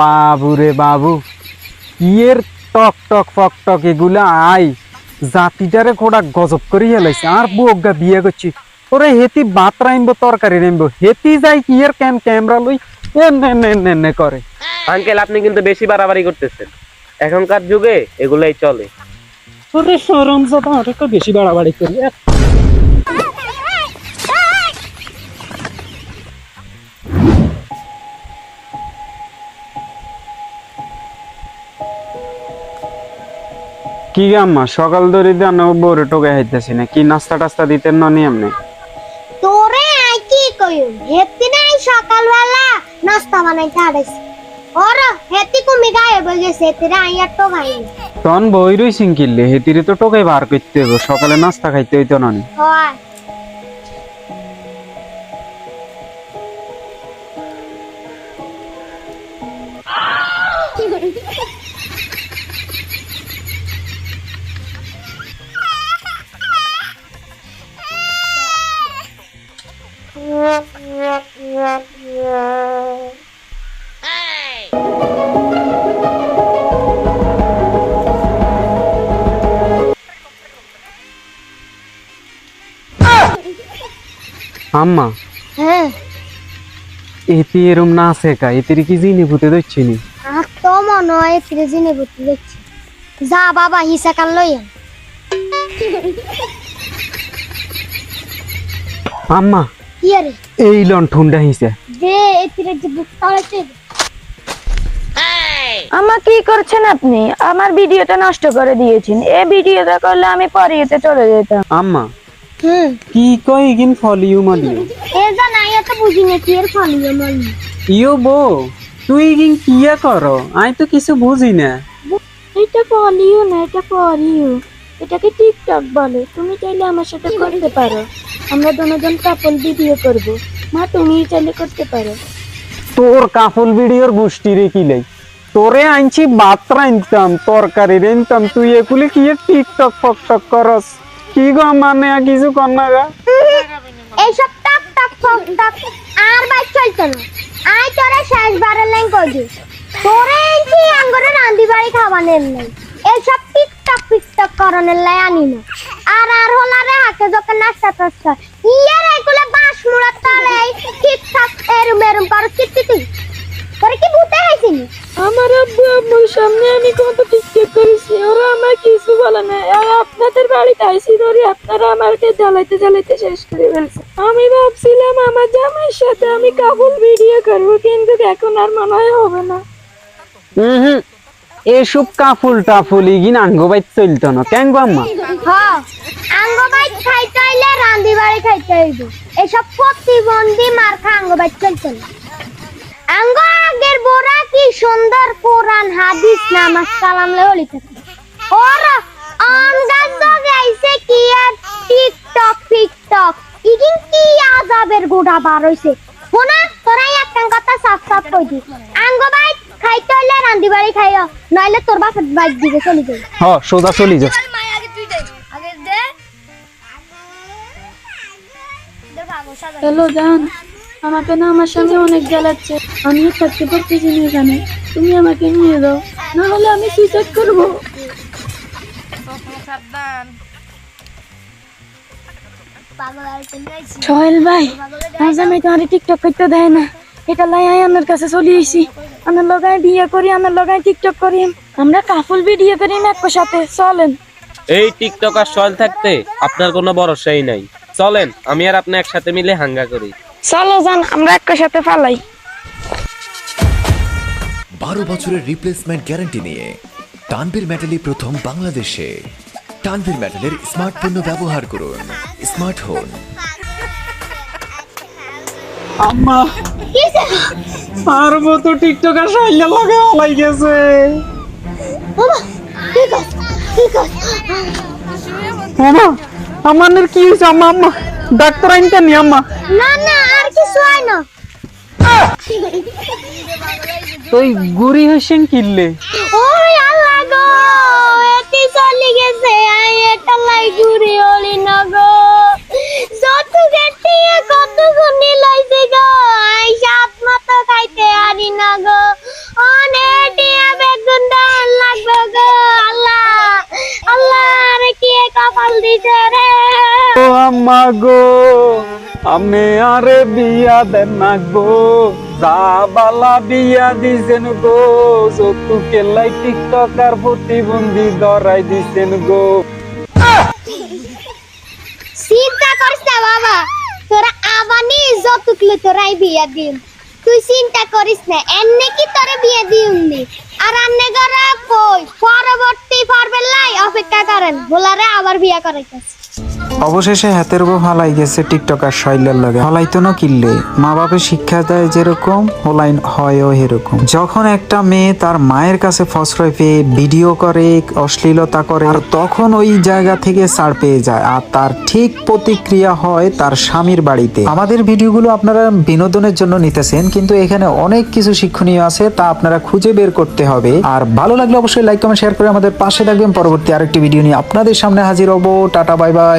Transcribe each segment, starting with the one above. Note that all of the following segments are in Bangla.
বাবু রে বাবু ইয়ের টক টক ফক টক এগুলা আই জাতিটারে খোড়া গজব করে হেলাইছে আর বুগা বিয়ে করছি। ওরে হেতি ভাত রাইনবো তরকারি রাইনবো হেতি যাই কি এর ক্যাম ক্যামেরা লই এ নে নে নে নে করে। আঙ্কেল আপনি কিন্তু বেশি বাড়াবাড়ি করতেছেন। এখনকার যুগে এগুলাই চলে। ওরে সরম জাদা আর একটু বেশি বাড়াবাড়ি করি কি আম্মা? সকাল ধরে দেন বউরে টোকে হাইতেছি না। কি নাস্তা টাস্তা দিতেন না নি এমনি তোরে আই কি কইম? হেতি নাই সকালবেলা নাস্তা বানাই আড়াইছি ওর হেতি কুমি গায়ে বই গেছে হেতিরে আই আর তো খাইনি তন বই রইছিন কিল্লে? হেতিরে তো টোকে বার করতে হবে সকালে নাস্তা খাইতে হইতো না নি। হয়। আম্মা হ্যাঁ। এতে এরম না শেখা এতে কি জিনি ভূতে দিচ্ছি নি? আর তো মনে হয় হেতিরে জিনে দেখছি। যা বাবা হিসা কাল লই আম্মা কি আরে এই লন ঠুন্ডা হিসে। দে হেতিরে যে বুক তাড়াইতে আমা কি করছেন আপনি? আমার ভিডিওটা নষ্ট করে দিয়েছেন। এই ভিডিওটা করলে আমি পরে এতে চলে যেতাম। আম্মা কি? কই কিন ফলিউ মালিও এ যা নাই এত বুঝি না কি এর ফলিও মালি। ইয়ো বো তুই কিন কিয়া করো? আই তো কিছু বুঝি না। এটা পলিও না এটা পরিও এটাকে টিকটক বলে। তুমি চাইলে আমার সাথে করতে পারো। আমরা দুজন কাপল ভিডিও করব। মা তুমি চাইলে করতে পারো। তোর কাফল ভিডিওর গোষ্ঠী রে কি লাই? তোরে আনছি ভাত রাইনতাম তরকারি রাইনতাম তুই এগুলি কি টিকটক ফকটক করস? কি গো মানে আর কিছু কর না গা। এইসব টাক টাক ফক টাক আর বাইক চলতো না। আই তোরে শেষবারের লাইন কইছি তোরে এই আঙ্গরে রান্দি বাড়ি খাবানের নাই এইসব টিকটক টিকটক করনের লাই আনি না। আর আর হলারে হাতে যখন নাস্তা টাস্তা ইয়ার এগুলো বাঁশ মুড়ার তলে ঠিকঠাক এরম এরম কর কিত্তি তুই তোরে কি ভূতে হয়েছিলি আমার আব্বু আম্মুর সামনে আমি কত টিকটক করেছি ওরা আমার কিছু বলে না। আপনাদের বাড়িতে আইসি ধরে আপনারা আমাকে জ্বালাইতে জ্বালাইতে শেষ করে ফেলছে। আমি ভাবছিলাম আমার জামাইয়ের সাথে আমি কাবুল ভিডিও করব কিন্তু এখন আর মনে হয় হবে না। হুম এসব কাফুল টাফুল ইগিন আঙ্গ বাইত চলতো না। কেন গো আম্মা? হ আঙ্গ বাইক খাইতে হইলে রান্দি বাড়ি খাইতে হইবে এসব প্রতিবন্ধী মার্কা আঙ্গ বাইক চলতে না। আঙ্গ আগের বোরা কি সুন্দর কোরআন হাদিস নামাজ কালাম থাকে ওর গাইছে কি আর টিকটক টিকটক। ইগিন কি আজাবের গোড়া বার হইছে? হোনা তোরাই একটা কথা সাফ সাফ কই দি। আঙ্গ বাইক খাইতে হইলে রান্দি বাড়ি খাইও নইলে তোর বাপের বাইক দিকে চলে যাই হ সোজা চলি যা। হ্যালো জান। আমাকে না আমার সঙ্গে অনেক জ্বালাচ্ছে। আমি থাকতে পারতেছি না এখানে। তুমি আমাকে নিয়ে দাও না হলে আমি সুইসাইড করব। সোহেল ভাই আজ আমি তোমার টিকটক করতে দেয় না। এটা লাই আমার কাছে চলে এসি আমার লগায় বিয়ে করি আমার লগায় টিকটক করি। আমরা কাফুল ভিডিও করি একর সাথে। চলেন। এই টিকটক আর সল থাকতে আপনার কোনো ভরসাই নাই। চলেন আমি আর আপনি একসাথে মিলে হাঙ্গা করি। চলো যান আমরা একর সাথে ফালাই। বারো বছরের রিপ্লেসমেন্ট গ্যারান্টি নিয়ে তানভীর মেটালি প্রথম বাংলাদেশে। তানভীর মেটালের স্মার্ট পণ্য ব্যবহার করুন। স্মার্ট হন। আম্মা আর তো টিকটক আর সাইলে লাগে হলাই গেছে। আম্মা আমার কি হয়েছে আম্মা আম্মা? ডাক্তার আনতে নি আম্মা। না না আর কিছু হয় না। তুই গুড়ি হইছেন কিনলে। ওই আল্লাহ গো চলি গেছে একটা লাই ঘুরে অলি নগ। যত গেছি কত গুনি লইছে গো আই সাত মতো খাইতে আরি নগ। অনেক বেগুন ডাল আল্লাহ আল্লাহ রে কি কপাল দিছে রে? ও আম্মা গো। আমি আরে বিয়া দেন না গো। বালা বিয়া দিছেন গো। যতু কেলাই টিকটক আর প্রতিবন্ধী ধরাই দিছেন গো। চিন্তা করিস না বাবা, তোরা আবানি যতগুলো তোরাই বিয়া দিন তুই চিন্তা করিস না এনে কি তোরে বিয়ে দিউনি আর আন্নে গরা কই? পরবর্তী পর্বের লাই অপেক্ষা করেন, বলারে আবার বিয়া করাইতেছে। অবশেষে হাতের বউ হালাই গেছে টিকটকার শৈলের লগে। হলাইতো না কিনলে মা বাপে শিক্ষা দেয় যেরকম হলাই হয়ও এরকম যখন একটা মেয়ে তার মায়ের কাছে ফসরয় পেয়ে ভিডিও করে, অশ্লীলতা করে, আর তখন ওই জায়গা থেকে ছাড় পেয়ে যায়, আর তার ঠিক প্রতিক্রিয়া হয় তার স্বামীর বাড়িতে। আমাদের ভিডিওগুলো আপনারা বিনোদনের জন্য নিতেছেন, কিন্তু এখানে অনেক কিছু শিক্ষণীয় আছে, তা আপনারা খুঁজে বের করতে হবে। আর ভালো লাগলে অবশ্যই লাইক কমেন্ট শেয়ার করে আমাদের পাশে থাকবেন। পরবর্তী আরেকটি ভিডিও নিয়ে আপনাদের সামনে হাজির হব। Tata bye bye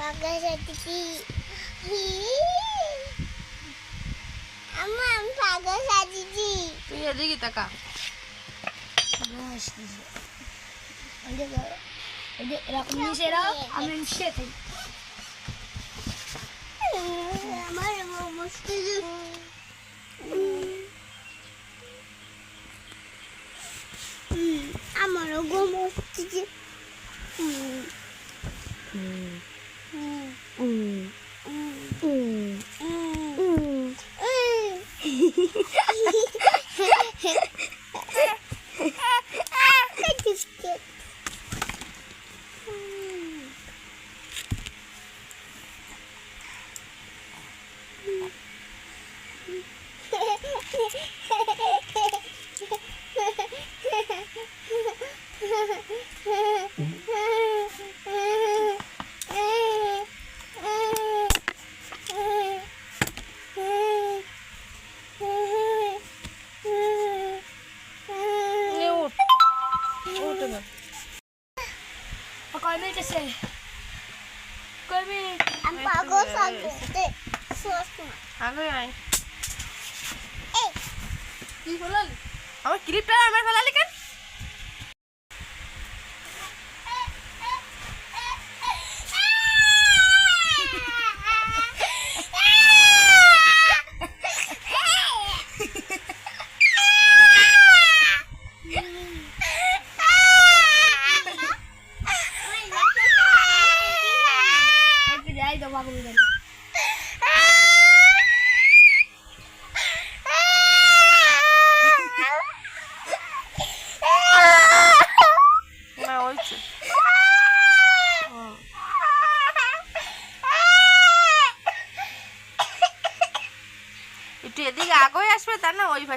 আছে মিনিট আছে আমার পাগল সাজিছি। তুই এদিকে তাকা। এরকম নিচে রাও আমি নিচে থাকি আমার মস্ত আমারও গো মস্ত উঠ উঠ এবার কয় মিনিট আছে কই মিনিট আমি পাগল কি ফেলালি? আমার ক্লিপটা আমার ফেলালি কেন?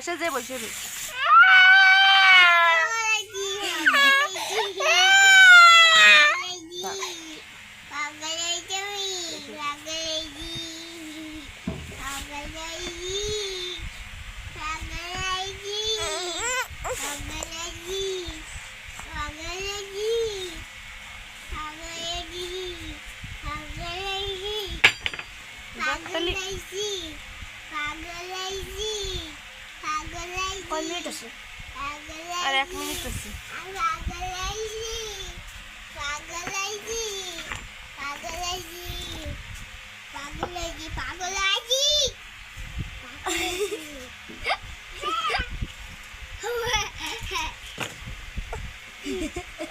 তা না ওই পাশে কয় মিনিট আছে? আর এক মিনিট আছে। পাগলাইছি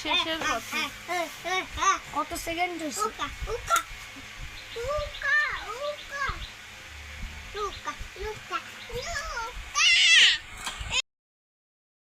শেষের কথা কত সেকেন্ড হয়েছে